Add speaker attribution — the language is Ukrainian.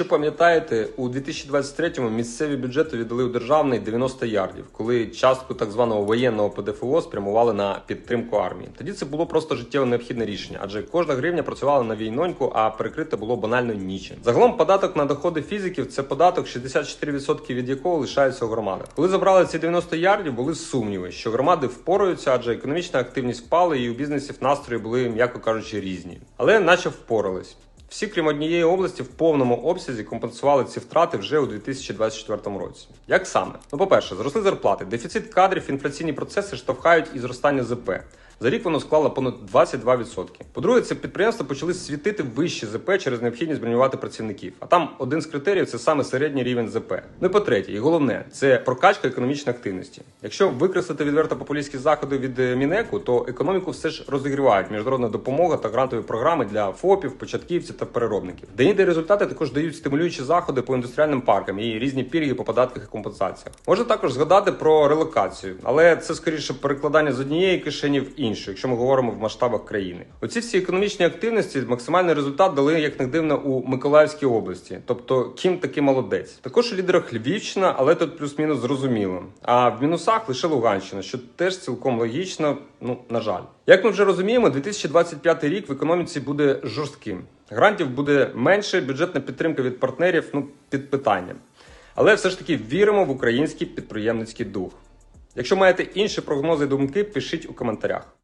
Speaker 1: Якщо пам'ятаєте, у 2023-му місцеві бюджети віддали у державний 90 ярдів, коли частку так званого воєнного ПДФО спрямували на підтримку армії. Тоді це було просто життєво необхідне рішення, адже кожна гривня працювала на війноньку, а перекрите було банально нічим. Загалом податок на доходи фізиків це податок, 64% від якого лишаються у громадах. Коли забрали ці 90 ярдів, були сумніви, що громади впораються, адже економічна активність впала, і у бізнесів настрої були, м'яко кажучи, різні. Але наче впорались. Всі, крім однієї області, в повному обсязі компенсували ці втрати вже у 2024 році. Як саме? Ну, по-перше, зросли зарплати, дефіцит кадрів, інфляційні процеси штовхають і зростання ЗП. За рік воно склало понад 22%. По-друге, це підприємства почали світити вищі ЗП через необхідність бронювати працівників. А там один з критеріїв це саме середній рівень ЗП. Ну і по-третє, і головне, це прокачка економічної активності. Якщо викреслити відверто популістські заходи від е, Мінеку, то економіку все ж розігрівають міжнародна допомога та грантові програми для ФОПів, початківців та переробників. Деніде результати також дають стимулюючі заходи по індустріальним паркам і різні пільги по податках і компенсаціях. Можна також згадати про релокацію, але це скоріше перекладання з однієї кишені в іншу, якщо ми говоримо в масштабах країни. Оці всі економічні активності максимальний результат дали, як не дивно, у Миколаївській області. Тобто, ким таки молодець. Також у лідерах Львівщина, але тут плюс-мінус зрозуміло. А в мінусах лише Луганщина, що теж цілком логічно. Ну на жаль, як ми вже розуміємо, 2025 рік в економіці буде жорстким. Грантів буде менше, бюджетна підтримка від партнерів ну під питанням. Але все ж таки віримо в український підприємницький дух. Якщо маєте інші прогнози і думки, пишіть у коментарях.